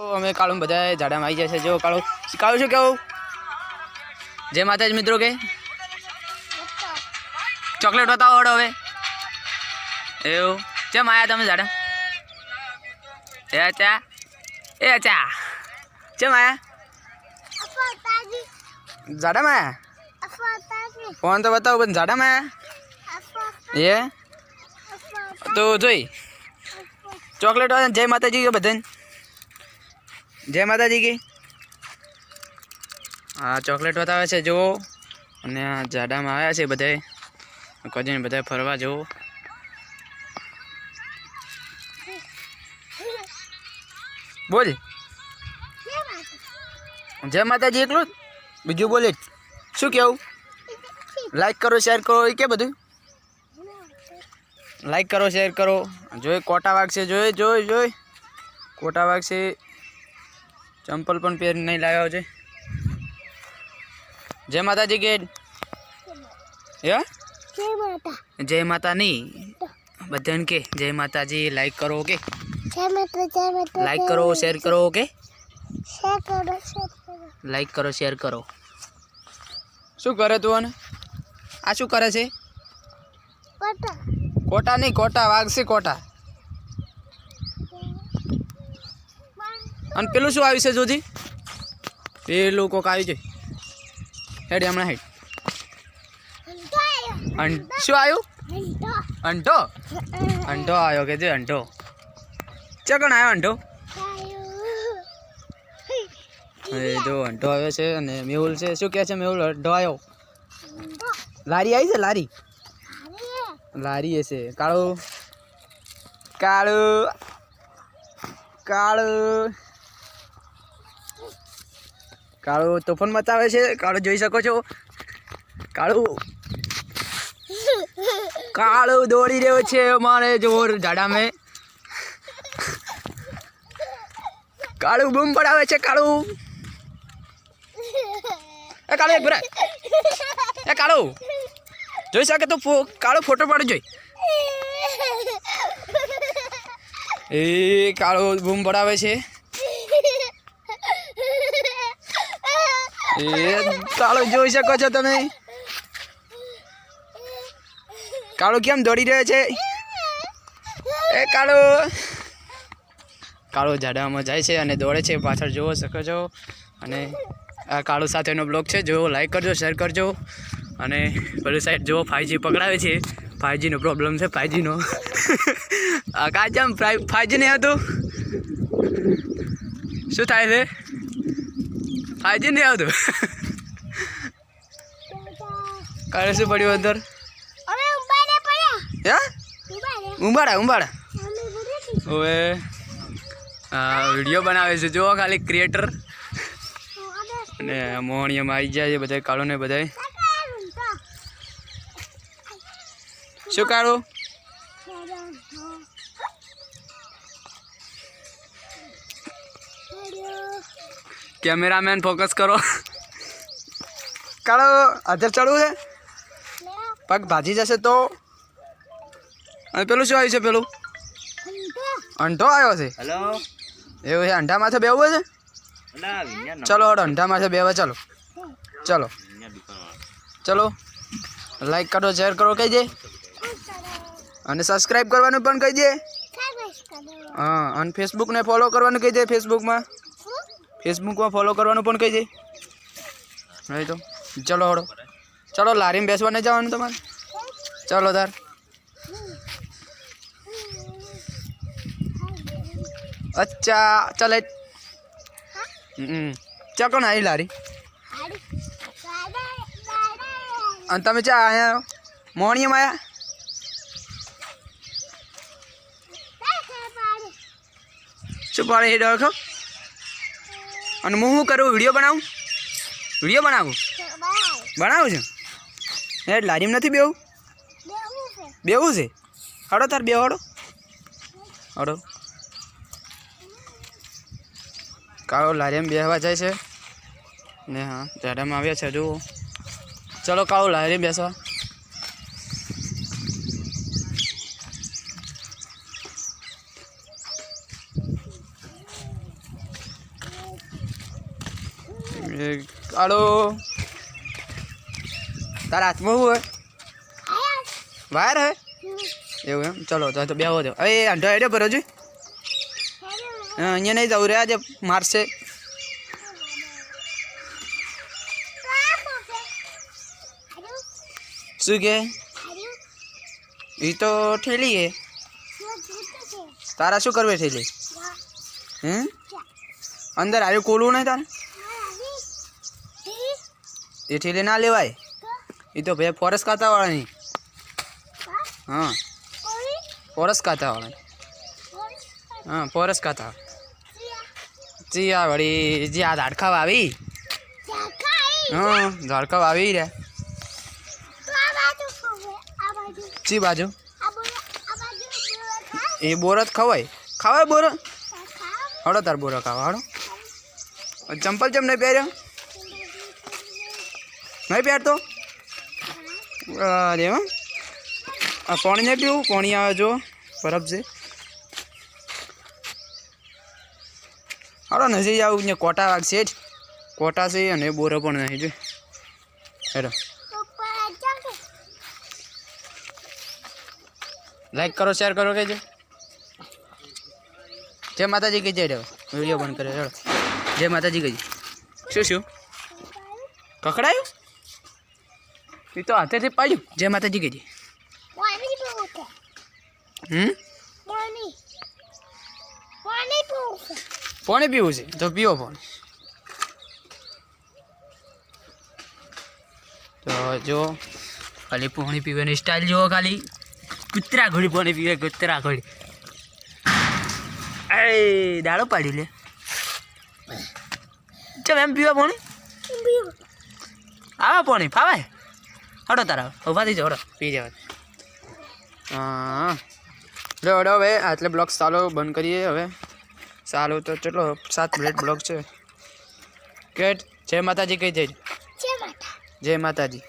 અમે કાળું બધા ઝાડામાં આવી જાય છે. જો, કાળું કાળું શું કેવું જય માતાજી, મિત્રો કે? ચોકલેટ બતાવો હડો હવે. એવું? ચમ આયા તમે ઝાડા? એ અચ્છા. એ અચ્છા. ચમ આયા? ઝાડામાં આયા? ફોન તો બતાવો, પણ ઝાડામાં આયા? એ? તો જોઈ. ચોકલેટ જય માતાજી બધાને? જય માતાજી કી? હા ચોકલેટ બતાવે છે, જુઓ. અને આ જાડામાં આવ્યા છે બધાએ કજીને બધા ફરવા, જુઓ. બોલ. જય માતાજી એકલું બીજું બોલે શું કેવું? લાઈક કરો શેર કરો એ કે બધું? લાઈક કરો શેર કરો. જોઈ, કોટા વાગશે, જોઈ જોઈ જોઈ. કોટા વાગ છે ચંપલ પણ પહેર નહીં લાવ્યો છે. જય માતાજી કે જય માતા. નહીં બધાને કે જય માતાજી લાઈક કરો ઓકે લાઈક કરો શેર કરો ઓકે લાઈક કરો શેર કરો. શું કરે તું અને? આ શું કરે છે? કોટા. નહીં કોટા વાગશે કોટા. અને પેલું શું આવ્યું છે, જોજી? પેલું કોક આવ્યું છે. હેડ હમણાં હેડ. શું આવ્યું? અંટો અંટો આવ્યો કે જે અંટો ચકણ આવ્યો અંટો એ જો અંટો આવ્યો છે અને મેહુલ છે. શું કહે છે મેહુલ? અંટો આવ્યો. લારી આવી છે, લારી? લારી છે કાળું. કાળું. કાળું. કાળું તોફાન મચાવે છે. કાળું જોઈ શકો છો. કાળું. કાળું દોડી રહ્યો છે અમારે જોર ઝાડામે. કાળું બૂમ પડાવે છે, કાળું. એ કાળું, એક ભરાય એ કાળું. જોઈ શકે તો કાળો ફોટો પાડો જોઈ. એ કાળો બૂમ પડાવે છે. એ કાળો જોઈ શકો છો તમે. કાળો કેમ દોડી રહ્યો છે? એ કાળો. કાળો ઝાડામાં જાય છે અને દોડે છે. પાછળ જોવો શકો છો. અને આ કાળો સાથેનો બ્લોગ છે. જોવો લાઈક કરજો શેર કરજો. અને પેલી સાઈડ જોવો ફાઈવજી પકડાવે છે. ફાઈવજીનો પ્રોબ્લેમ છે ફાઈવજીનો આ કાચમ ફાઈવજી નહીં હતું શું થાય છે? ફાઈવજી નહીં આવતું કાલે શું પડ્યું અંદર? ઉંબાડા ઉંબાડા. હવે આ વીડિયો બનાવે છે. જુઓ ખાલી ક્રિએટર અને મોહણીયામાં આવી જાય છે બધા કાળો ને બધા શું કાઢું કેમેરામેન ફોકસ કરો. કાળો આધાર ચડવું છે? પગ ભાજી જશે તો? અને પેલું શું આવ્યું છે પેલું? અંઠો આવ્યો છે. હેલો? એવું છે અંઠા માથે બેવું છે ચલો હડો અંઠા માથે બેવા ચલો. ચલો. ચલો લાઈક કરો શેર કરો કહી દે. અને સબસ્ક્રાઈબ કરવાનું પણ કહી દે. હા અને ફેસબુકને ફોલો કરવાનું કહી દે ફેસબુકમાં ફેસબુકમાં ફોલો કરવાનું પણ કહી દે નહીં તો. ચલો હડો ચલો, લારીમાં બેસવા નહીં જવાનું તમારે? ચલો તાર. અચ્છા, ચાલ. હેડ. હમ. ચા કોણ આવી લારી? અને તમે ચા અહીંયા મોણીમાં આયા શું પાડે એ ડખો અને હું શું કરું? વીડિયો બનાવું? વીડિયો બનાવું? બનાવું છું? હે લારીમ નથી બેવું બેવું છે? હડો તાર બે હડો. હડો. કાળો લારીમ બેસવા જાય છે. ને હા, ઝાડામાં આવ્યા છે, જુઓ. ચલો કાળો લારી બેસવા એ કાળો તારા હાથમાં શું હોય? વાયર હે? એવું એમ? ચલો, તો બે દો એ અંધો હેડે હજુ હા, અહીંયા નહીં જવું રે, આજે મારશે. શું કે? એ તો ઠેલી હે. તારા શું કરવે ઠેલી? હે? અંદર આવ્યું કોલું નહીં તારે? એ ઠેલી ના લેવાય. એ તો ભાઈ ફોરેસ્ટ ખાતાવાળાની હા. ફોરેસ્ટ ખાતાવાળાની હા ફોરેસ્ટ ખાતા જી આ વળી જે આ ઝાડખા વાવી હા ઝાડખા વાવી રહ્યા. ચી બાજુ? એ બોરત ખવાય. ખવાય બોર હડો તાર બોરો ખાવા હડો ચંપલ ચમ નહીં પહેર્યો? નહીં પહેરતો અરે આ પાણી પીવું? પાણી આવે જો. બરફ છે. હાલો, નજીક આવું ને કોટા વાગશે જ. કોટા છે અને બોરો પણ નહીં જો હેરો લાઈક કરો શેર કરો, કહેજો. જય માતાજી કહી જાય વીડિયો બંધ કરે ચલો જય માતાજી કહી શું શું? કકડાયું? એ તો હાથેથી પાડ્યું. જય માતાજી કહેજે. હમ? પાણી. પીવું છે. તો પીવો પાણી. તો જો ખાલી પાણી પીવાની સ્ટાઇલ જુઓ ખાલી. કૂતરા ઘોડી પાણી પીવે કૂતરા ઘોડી. એ દાડો પાડી લે. ચમ એમ પીવા પાણી? આવે પાણી ફાવે? હડો તારા ઊભા થઈ જાઓ હડો પી જવા હા. જો હડો હવે આટલે બ્લોગ ચાલો બંધ કરીએ હવે. ચાલો તો ચલો સાત મિનિટ બ્લોગ છે. કેટ જય માતાજી કહી દેજો. જય માતાજી.